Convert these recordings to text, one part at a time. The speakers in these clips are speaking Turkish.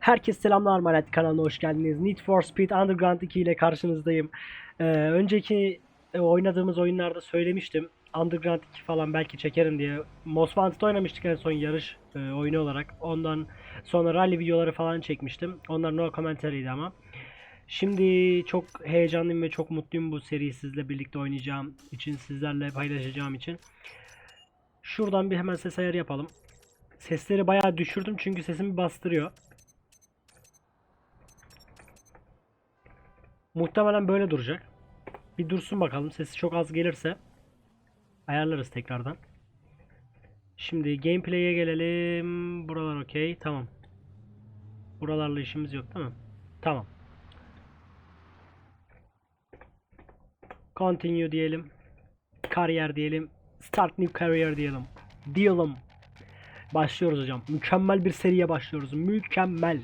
Herkese selamlar Marat kanalına hoş geldiniz. Need for Speed Underground 2 ile karşınızdayım. Ee, önceki e, oynadığımız oyunlarda söylemiştim. Underground 2 falan belki çekerim diye. Most Wanted oynamıştık en son yarış e, oyunu olarak. Ondan sonra rally videoları falan çekmiştim. Onlar no commentary'di ama. Şimdi çok heyecanlıyım ve çok mutluyum bu seriyi sizle birlikte oynayacağım için, sizlerle paylaşacağım için. Şuradan bir hemen ses ayarı yapalım. Sesleri bayağı düşürdüm çünkü sesimi bastırıyor. Muhtemelen böyle duracak. Bir dursun bakalım. Sesi çok az gelirse ayarlarız tekrardan. Şimdi gameplay'e gelelim. Buralar okey. Tamam. Buralarla işimiz yok değil mi? Tamam. Continue diyelim. Kariyer diyelim. Start new career diyelim. Diyelim. Başlıyoruz hocam. Mükemmel bir seriye başlıyoruz. Mükemmel.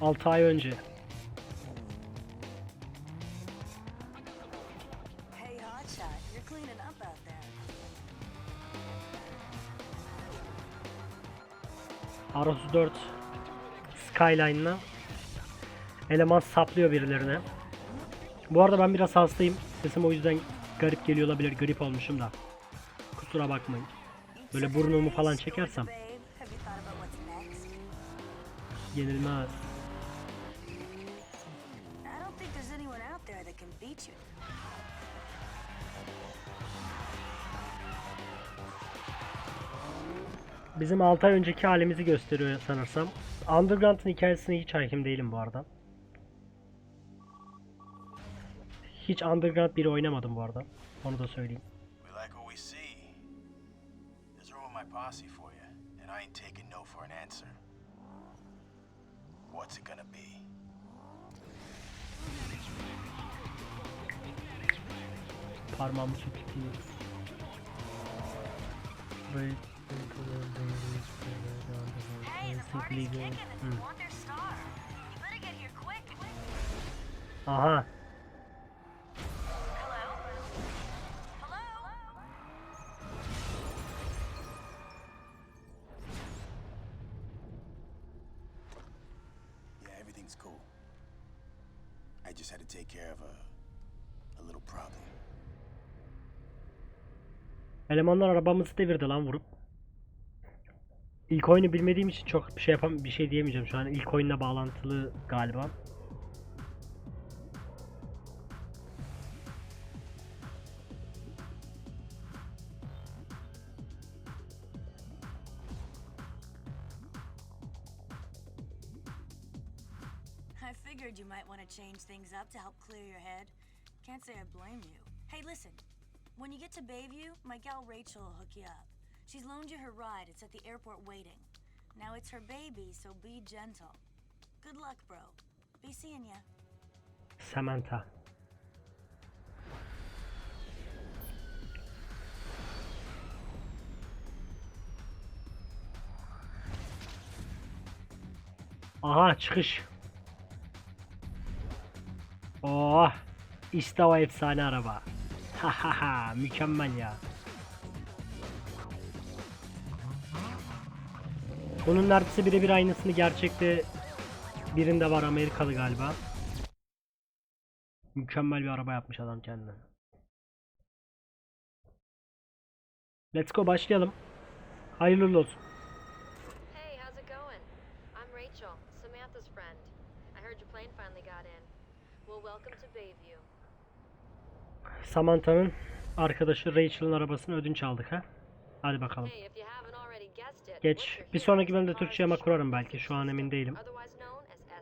Altı ay önce. Aros 4 Skyline'la eleman saplıyor birilerine. Bu arada ben biraz hastayım. Sesim o yüzden garip geliyor olabilir. Grip olmuşum da. Kusura bakmayın. Böyle burnumu falan çekersem yenilmez. Bizim 6 ay önceki halimizi gösteriyor sanırsam. Underground'ın hikayesine hiç hakim değilim bu arada. Hiç Underground 1 oynamadım bu arada. Onu da söyleyeyim. What's it gonna be? Parmağımı sürtüyor. Böyle Aha. Elemanlar arabamızı devirdi lan vurup. İlk oyunu bilmediğim için çok bir şey yapam bir şey diyemeyeceğim şu an. İlk oyunla bağlantılı galiba. I figured you might want to change things up to help clear your head. Can't say I blame you. Hey, listen. When you get to Bayview, my gal Rachel will hook you up. She's loaned you her ride. It's at the airport waiting. Now it's her baby, so be gentle. Good luck, bro. Be seeing ya. Samantha. Aha çıkış. Oh. O efsane araba. Ha ha ha mükemmel ya. Bunun neredeyse birebir aynısını gerçekte birinde var Amerikalı galiba. Mükemmel bir araba yapmış adam kendine. Let's go başlayalım. Hayırlı olsun. Hey, how's it going? I'm Rachel, Samantha's friend. I heard your plane finally got in. Well, welcome to Bayview. Samantha'nın arkadaşı Rachel'ın arabasını ödünç aldık ha. Hadi bakalım. Hey, Geç. Bir sonraki bölümde Türkçe car's kurarım belki. Şu an emin değilim.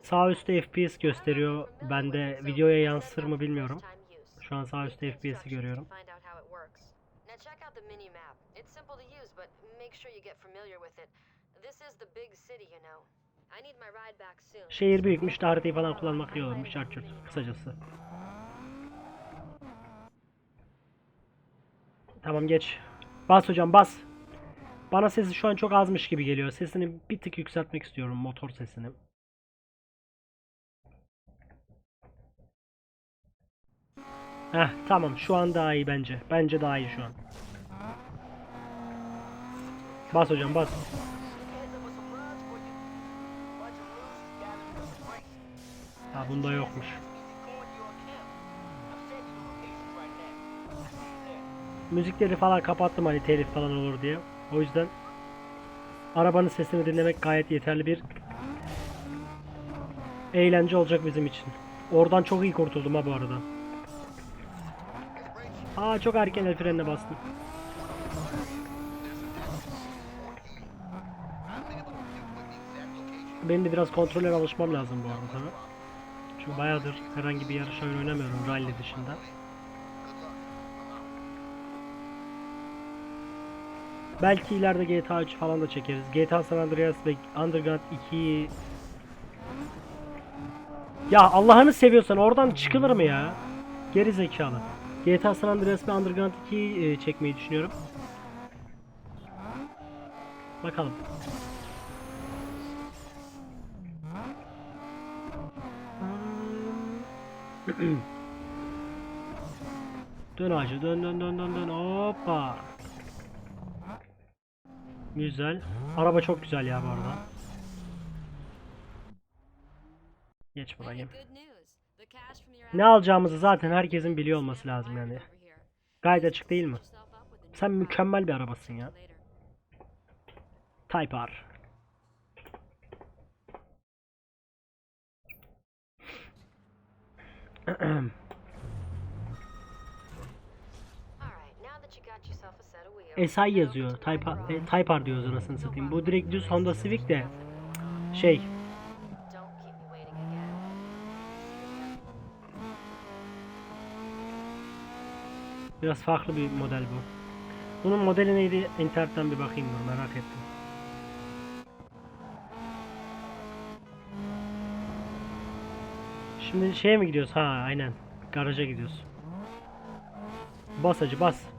Sağ üstte FPS gösteriyor. Ben de videoya yansır mı bilmiyorum. Şu an sağ üstte FPS'i görüyorum. Şehir büyükmüş de falan kullanmak iyi olurmuş. Çarçurt kısacası. Tamam geç. Bas hocam bas. Bana sesi şu an çok azmış gibi geliyor. Sesini bir tık yükseltmek istiyorum motor sesini. Heh tamam şu an daha iyi bence. Bence daha iyi şu an. Bas hocam bas. Ha bunda yokmuş. Müzikleri falan kapattım hani telif falan olur diye. O yüzden arabanın sesini dinlemek gayet yeterli bir eğlence olacak bizim için. Oradan çok iyi kurtuldum ha bu arada. Aa çok erken el frenine bastım. Benim de biraz kontrollere alışmam lazım bu arada tabii. Çünkü bayağıdır herhangi bir yarış oyun oynamıyorum rally dışında. Belki ileride GTA 3 falan da çekeriz. GTA San Andreas ve Underground 2'yi Ya Allah'ını seviyorsan oradan çıkılır mı ya? Geri zekalı. GTA San Andreas ve Underground 2'yi e, çekmeyi düşünüyorum. Bakalım. dön ağacı dön dön dön dön dön hoppa. Güzel. Araba çok güzel ya bu arada. Geç burayı. Ne alacağımızı zaten herkesin biliyor olması lazım yani. Gayet açık değil mi? Sen mükemmel bir arabasın ya. Type R. Alright, SI yazıyor. Type R, e, Type R diyoruz anasını satayım. Bu direkt düz Honda Civic de şey biraz farklı bir model bu. Bunun modeli neydi? İnternetten bir bakayım dur merak ettim. Şimdi şeye mi gidiyoruz? Ha aynen. Garaja gidiyoruz. Bas hacı bas.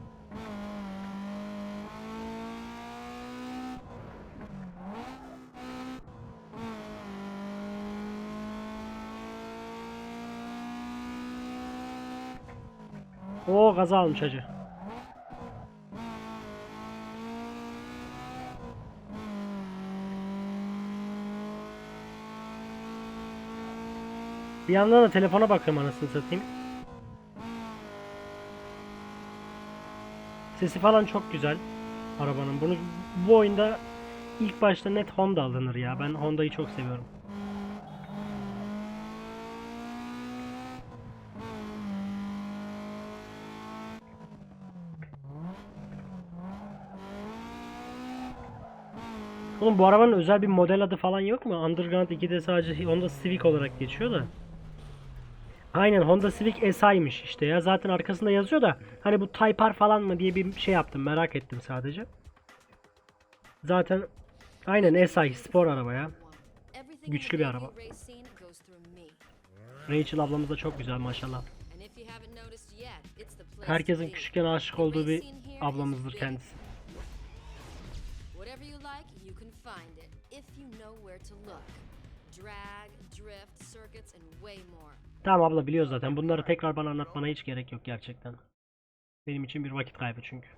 Oo gaza almış hacı. Bir yandan da telefona bakıyorum anasını satayım. Sesi falan çok güzel arabanın. Bunu bu oyunda ilk başta net Honda alınır ya. Ben Honda'yı çok seviyorum. Oğlum bu arabanın özel bir model adı falan yok mu? Underground 2'de sadece Honda Civic olarak geçiyor da. Aynen Honda Civic SI'miş işte ya. Zaten arkasında yazıyor da hani bu Type R falan mı diye bir şey yaptım. Merak ettim sadece. Zaten aynen SI spor araba ya. Güçlü bir araba. Rachel ablamız da çok güzel maşallah. Herkesin küçükken aşık olduğu bir ablamızdır kendisi. Where to look. Drag, drift, circuits, and way more. Tamam abla biliyoruz zaten. Bunları tekrar bana anlatmana hiç gerek yok gerçekten. Benim için bir vakit kaybı çünkü.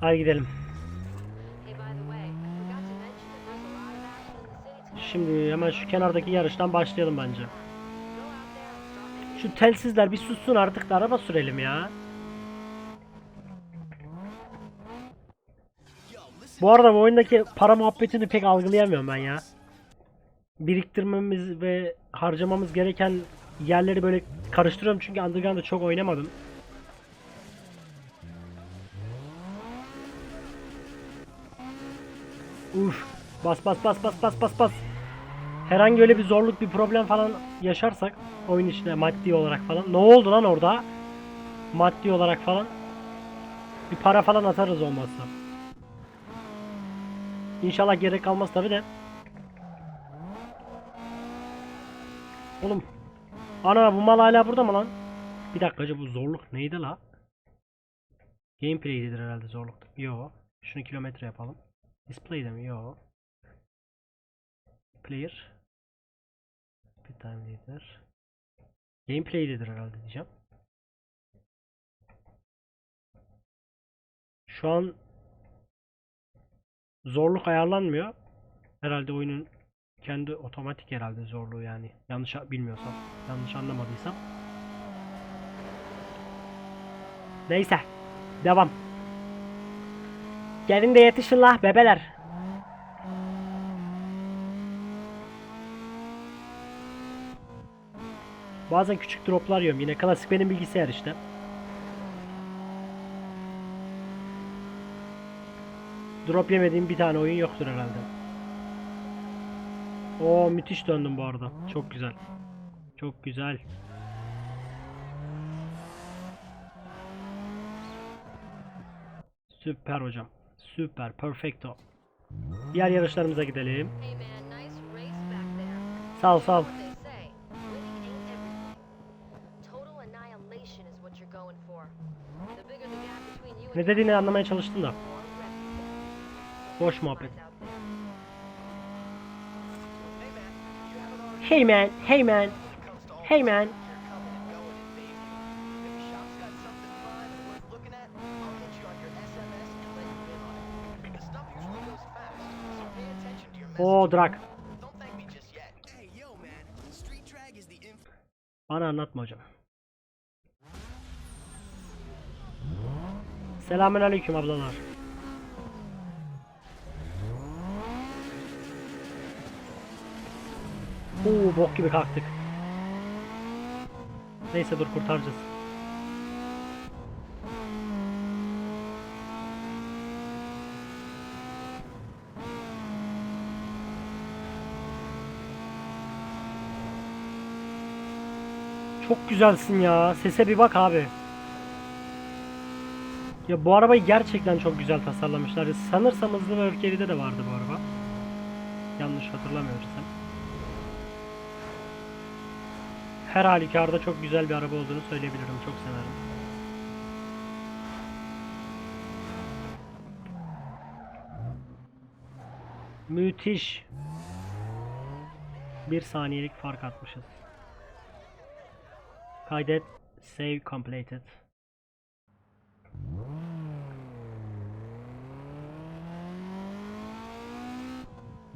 Hadi gidelim. Şimdi hemen şu kenardaki yarıştan başlayalım bence. Şu telsizler bir sussun artık da araba sürelim ya. Bu arada bu oyundaki para muhabbetini pek algılayamıyorum ben ya. Biriktirmemiz ve harcamamız gereken yerleri böyle karıştırıyorum çünkü Underground'da çok oynamadım. Uf. Bas bas bas bas bas bas bas. Herhangi öyle bir zorluk bir problem falan yaşarsak oyun içinde maddi olarak falan. Ne oldu lan orada? Maddi olarak falan. Bir para falan atarız olmazsa. İnşallah gerek kalmaz tabi de. Oğlum. Ana bu mal hala burada mı lan? Bir dakika acaba bu zorluk neydi la? Gameplay'dedir herhalde zorluk. Yo. Şunu kilometre yapalım. Display'de mi? Yo. Player. Bir tane leader. Gameplay'dedir herhalde diyeceğim. Şu an zorluk ayarlanmıyor. Herhalde oyunun kendi otomatik herhalde zorluğu yani. Yanlış bilmiyorsam, yanlış anlamadıysam. Neyse. Devam. Gelin de yetişin lah bebeler. Bazen küçük droplar yiyorum. Yine klasik benim bilgisayar işte. Drop yemediğim bir tane oyun yoktur herhalde. Oo müthiş döndüm bu arada. Çok güzel. Çok güzel. Süper hocam. Süper. Perfecto. Diğer yarışlarımıza gidelim. Sağ ol sağ ol. Ne dediğini anlamaya çalıştım da. Boş muhabbet. Hey man, hey man, hey man. Oo Drak. Bana anlatma hocam. Selamünaleyküm ablalar. Oo bok gibi kalktık. Neyse dur kurtaracağız. Çok güzelsin ya. Sese bir bak abi. Ya bu arabayı gerçekten çok güzel tasarlamışlar. Sanırsam hızlı ve öfkelide de vardı bu araba. Yanlış hatırlamıyorsam. Her halükarda çok güzel bir araba olduğunu söyleyebilirim. Çok severim. Müthiş. Bir saniyelik fark atmışız. Kaydet. Save completed.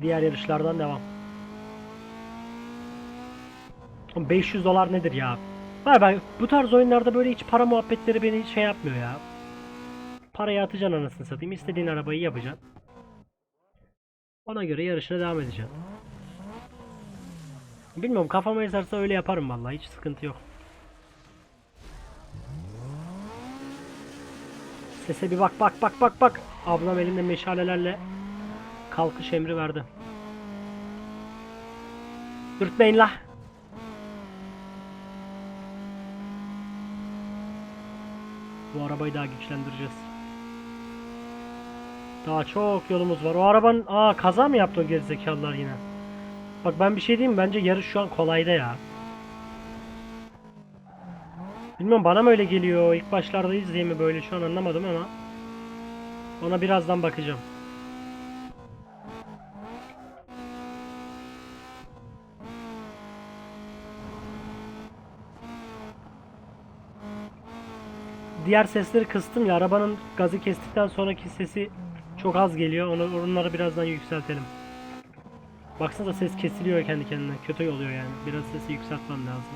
Diğer yarışlardan devam. Oğlum 500 dolar nedir ya? Var ben bu tarz oyunlarda böyle hiç para muhabbetleri beni şey yapmıyor ya. Parayı atacaksın anasını satayım. istediğin arabayı yapacaksın. Ona göre yarışına devam edeceksin. Bilmiyorum kafama eserse öyle yaparım vallahi hiç sıkıntı yok. Sese bir bak bak bak bak bak. Ablam elinde meşalelerle kalkış emri verdi. Dürtmeyin la. Bu arabayı daha güçlendireceğiz. Daha çok yolumuz var. O arabanın aa kaza mı yaptı o gerizekalılar yine? Bak ben bir şey diyeyim? Bence yarış şu an kolayda ya. Bilmiyorum bana mı öyle geliyor? İlk başlarda izleyeyim mi böyle şu an anlamadım ama. Ona birazdan bakacağım. Diğer sesleri kıstım ya arabanın gazı kestikten sonraki sesi çok az geliyor. Onu onları birazdan yükseltelim. Baksanıza ses kesiliyor kendi kendine. Kötü oluyor yani. Biraz sesi yükseltmem lazım.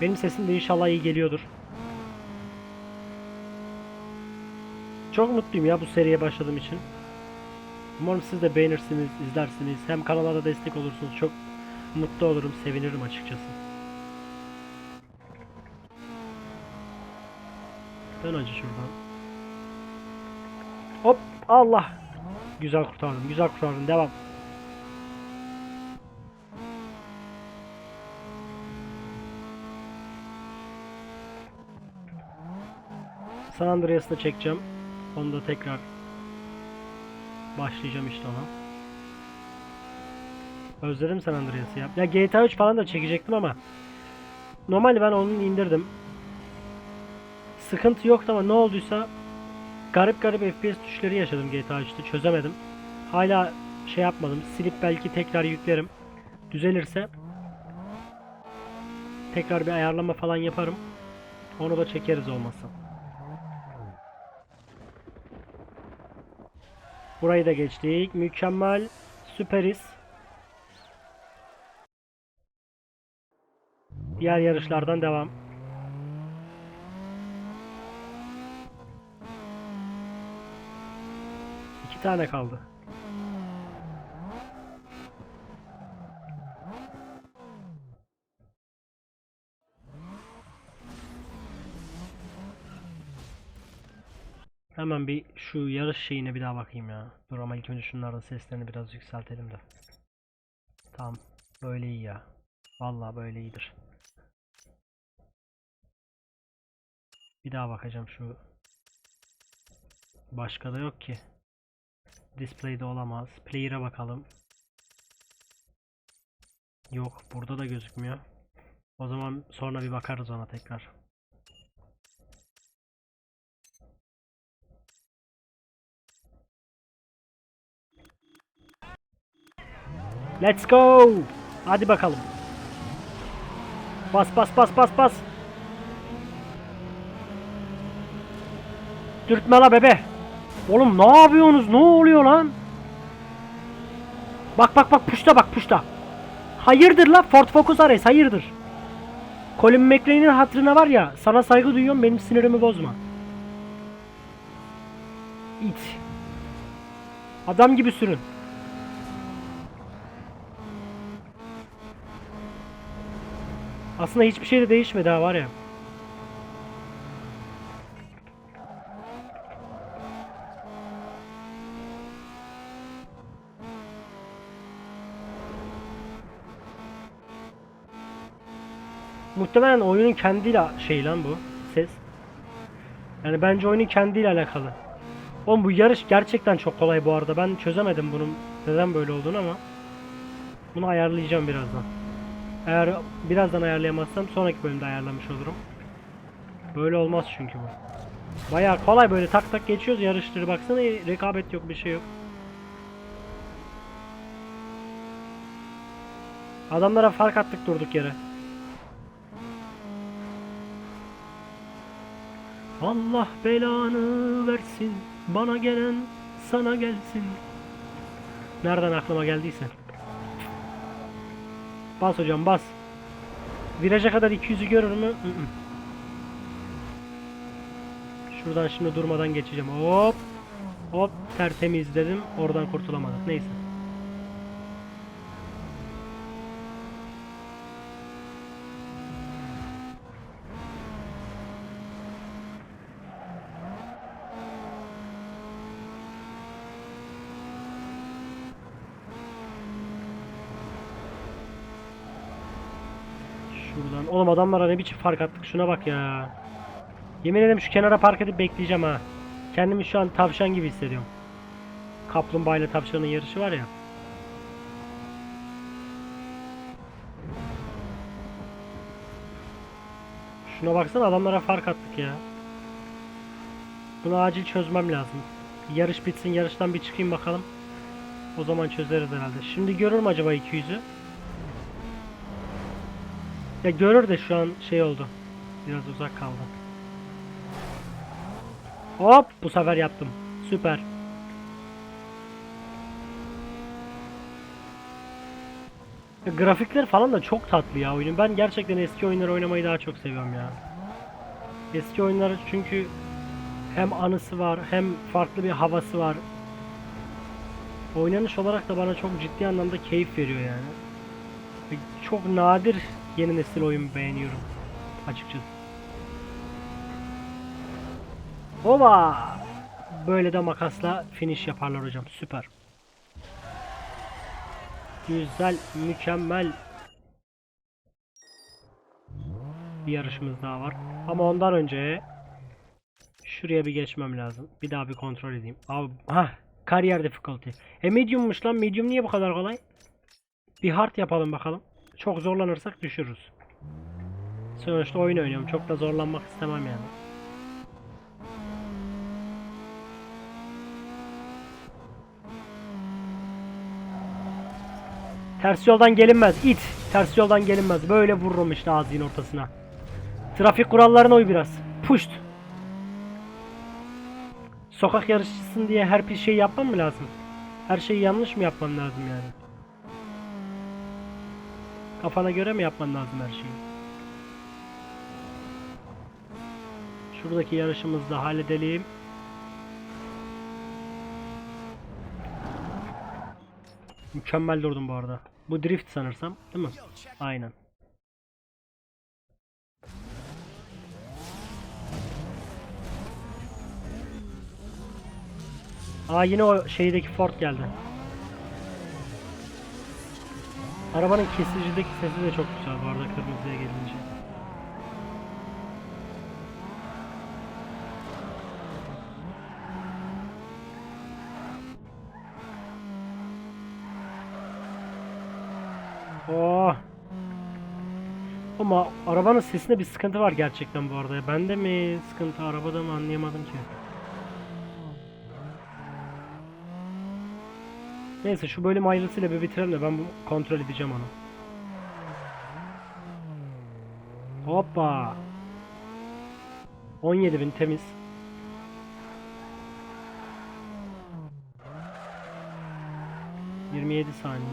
Benim sesim de inşallah iyi geliyordur. Çok mutluyum ya bu seriye başladığım için. Umarım siz de beğenirsiniz, izlersiniz. Hem kanala da destek olursunuz. Çok mutlu olurum, sevinirim açıkçası. Dön acı şuradan. Hop Allah. Güzel kurtardım, güzel kurtardım. Devam. San Andreas'ı da çekeceğim. Onu da tekrar başlayacağım işte ona. Özledim San Andreas'ı ya. Ya GTA 3 falan da çekecektim ama normalde ben onu indirdim. Sıkıntı yoktu ama ne olduysa garip garip FPS tuşları yaşadım GTA 3'te çözemedim. Hala şey yapmadım. Silip belki tekrar yüklerim. Düzelirse tekrar bir ayarlama falan yaparım. Onu da çekeriz olmazsa. Burayı da geçtik. Mükemmel. Süperiz. Diğer yarışlardan devam. İki tane kaldı. Hemen bir şu yarış şeyine bir daha bakayım ya. Dur ama ilk önce şunların seslerini biraz yükseltelim de. Tamam. Böyle iyi ya. Vallahi böyle iyidir. Bir daha bakacağım şu. Başka da yok ki. Display'de olamaz. Player'a bakalım. Yok, burada da gözükmüyor. O zaman sonra bir bakarız ona tekrar. Let's go. Hadi bakalım. Bas bas bas bas bas. Dürtme la bebe. Oğlum ne yapıyorsunuz? Ne oluyor lan? Bak bak bak puşta bak puşta. Hayırdır la Ford Focus Ares hayırdır. Colin McRae'nin hatırına var ya sana saygı duyuyorum benim sinirimi bozma. İt. Adam gibi sürün. Aslında hiçbir şey de değişmedi ha var ya. Muhtemelen oyunun kendiyle şey lan bu ses. Yani bence oyunun kendiyle alakalı. Oğlum bu yarış gerçekten çok kolay bu arada. Ben çözemedim bunun neden böyle olduğunu ama bunu ayarlayacağım birazdan. Eğer birazdan ayarlayamazsam sonraki bölümde ayarlamış olurum. Böyle olmaz çünkü bu. Bayağı kolay böyle tak tak geçiyoruz yarışları baksana rekabet yok bir şey yok. Adamlara fark attık durduk yere. Allah belanı versin bana gelen sana gelsin. Nereden aklıma geldiyse. Bas hocam bas. Viraja kadar 200'ü görür mü? Şuradan şimdi durmadan geçeceğim. Hop. Hop tertemiz dedim. Oradan kurtulamadık. Neyse. Şuradan. Oğlum adamlara ne biçim fark attık. Şuna bak ya. Yemin ederim şu kenara park edip bekleyeceğim ha. Kendimi şu an tavşan gibi hissediyorum. Kaplumbağa ile tavşanın yarışı var ya. Şuna baksana adamlara fark attık ya. Bunu acil çözmem lazım. Yarış bitsin yarıştan bir çıkayım bakalım. O zaman çözeriz herhalde. Şimdi görür mü acaba 200'ü? Ya görür de şu an şey oldu. Biraz uzak kaldı. Hop bu sefer yaptım. Süper. Ya, grafikler falan da çok tatlı ya oyunun. Ben gerçekten eski oyunları oynamayı daha çok seviyorum ya. Eski oyunları çünkü hem anısı var hem farklı bir havası var. Oynanış olarak da bana çok ciddi anlamda keyif veriyor yani. Çok nadir yeni nesil oyun beğeniyorum açıkçası. Oba! Böyle de makasla finish yaparlar hocam. Süper. Güzel, mükemmel. Bir yarışımız daha var. Ama ondan önce şuraya bir geçmem lazım. Bir daha bir kontrol edeyim. Abi, ha, kariyer difficulty. E mediummuş lan. Medium niye bu kadar kolay? Bir hard yapalım bakalım. Çok zorlanırsak düşürürüz. Sonuçta oyun oynuyorum. Çok da zorlanmak istemem yani. Ters yoldan gelinmez. İt. Ters yoldan gelinmez. Böyle vururum işte ağzının ortasına. Trafik kurallarına uy biraz. Puşt. sokak yarışçısın diye her bir şey yapmam mı lazım? Her şeyi yanlış mı yapmam lazım yani? Kafana göre mi yapman lazım her şeyi? Şuradaki yarışımızı da halledelim. Mükemmel durdum bu arada. Bu drift sanırsam, değil mi? Aynen. Aa yine o şeydeki Ford geldi. Arabanın kesicideki sesi de çok güzel bu arada gelince. Oh. Ama arabanın sesinde bir sıkıntı var gerçekten bu arada. Bende mi sıkıntı, arabada mı anlayamadım ki. Neyse şu bölüm ayrısıyla bir bitirelim de ben bu kontrol edeceğim onu. Hoppa. 17.000 temiz. Yirmi yedi saniye.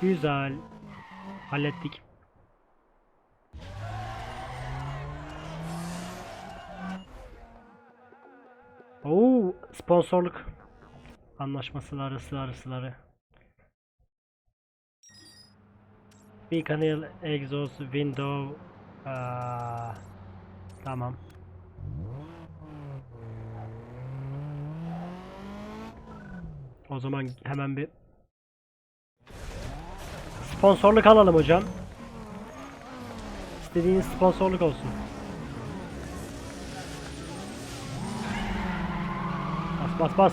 Güzel. Hallettik. Sponsorluk anlaşmasıları, sıları, sıları. Beacon exhaust window. Aa, tamam. O zaman hemen bir sponsorluk alalım hocam. İstediğiniz sponsorluk olsun. Bas bas.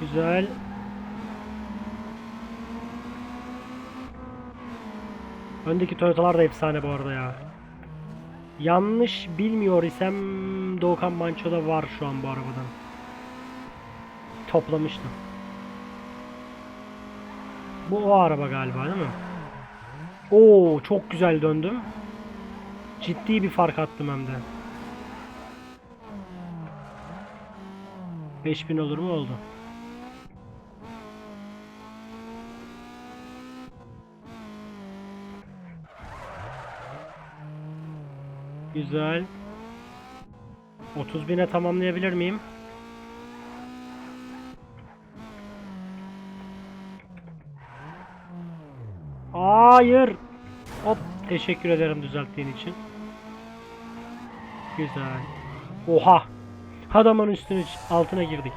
Güzel. Öndeki Toyota'lar da efsane bu arada ya. Yanlış bilmiyor isem Doğukan Manço'da var şu an bu arabadan. Toplamıştım. Bu o araba galiba değil mi? Oo çok güzel döndüm. Ciddi bir fark attım hem de. 5000 olur mu oldu. Güzel. 30 bine tamamlayabilir miyim? Hayır. Hop teşekkür ederim düzelttiğin için. Güzel. Oha. Adamın üstüne altına girdik.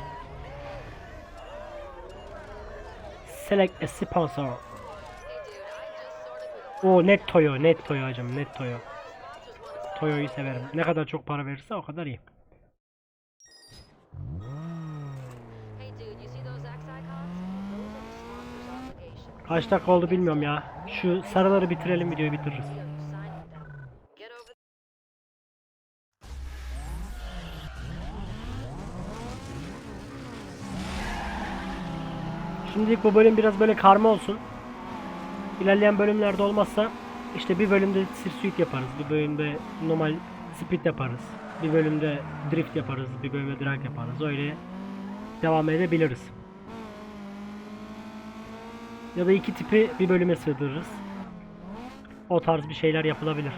Select a sponsor. O net Toyo, net Toyo hacım, net Toyo. Toyo'yu severim. Ne kadar çok para verirse o kadar iyi. Kaç dakika oldu bilmiyorum ya. Şu sarıları bitirelim videoyu bitiririz. Şimdilik bu bölüm biraz böyle karma olsun. İlerleyen bölümlerde olmazsa işte bir bölümde Sirsuit yaparız. Bir bölümde normal speed yaparız. Bir bölümde drift yaparız. Bir bölümde drag yaparız. Öyle devam edebiliriz. Ya da iki tipi bir bölüme sığdırırız. O tarz bir şeyler yapılabilir.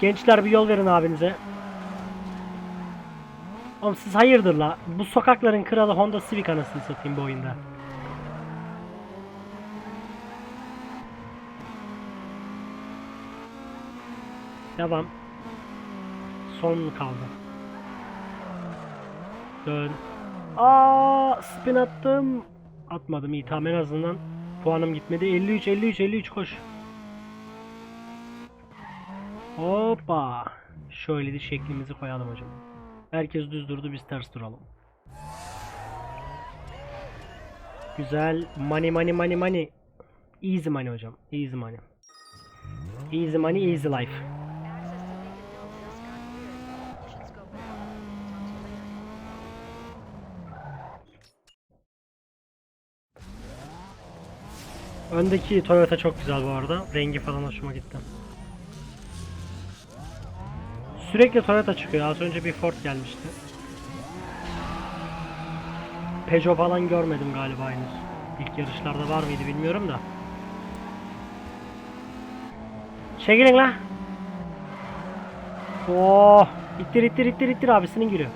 Gençler bir yol verin abinize. Oğlum siz hayırdır la? Bu sokakların kralı Honda Civic anasını satayım bu oyunda. Devam. Son kaldı. Dön. Aa, spin attım. Atmadım iyi tamam en azından puanım gitmedi. 53 53 53 koş. Hoppa. Şöyle de şeklimizi koyalım hocam. Herkes düz durdu biz ters duralım. Güzel. Money money money money. Easy money hocam. Easy money. Easy money, easy life. Öndeki Toyota çok güzel bu arada. Rengi falan hoşuma gitti. Sürekli Toyota çıkıyor. Az önce bir Ford gelmişti. Peugeot falan görmedim galiba henüz. İlk yarışlarda var mıydı bilmiyorum da. Çekilin la. Oh, ittir ittir ittir ittir abisinin gülü.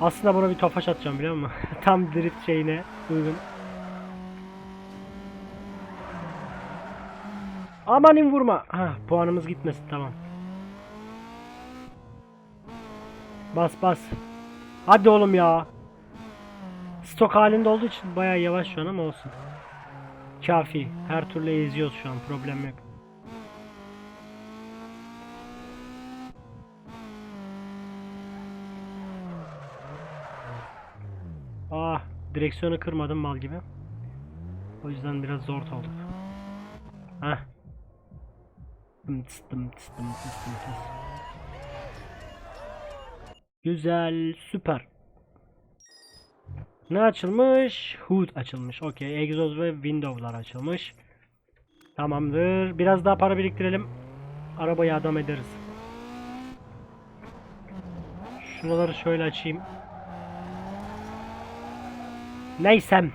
Aslında buna bir tofaş atacağım biliyor musun? Tam drift şeyine uygun. Amanin vurma. Ha, puanımız gitmesin tamam. Bas bas. Hadi oğlum ya. Stok halinde olduğu için bayağı yavaş şu an ama olsun. Kafi. Her türlü eziyoruz şu an. Problem yok. Direksiyonu kırmadım mal gibi. O yüzden biraz zor olduk. Heh. Dım tıs dım tıs. Güzel, süper. Ne açılmış? Hood açılmış. Okey. Egzoz ve window'lar açılmış. Tamamdır. Biraz daha para biriktirelim. Arabayı adam ederiz. Şuraları şöyle açayım. Neysem.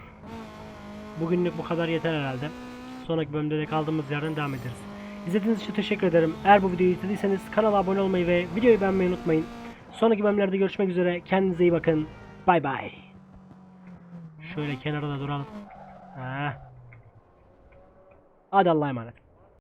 Bugünlük bu kadar yeter herhalde. Sonraki bölümde de kaldığımız yerden devam ederiz. İzlediğiniz için teşekkür ederim. Eğer bu videoyu izlediyseniz kanala abone olmayı ve videoyu beğenmeyi unutmayın. Sonraki bölümlerde görüşmek üzere. Kendinize iyi bakın. Bay bay. Şöyle kenarda duralım. Ha. Hadi Allah'a emanet.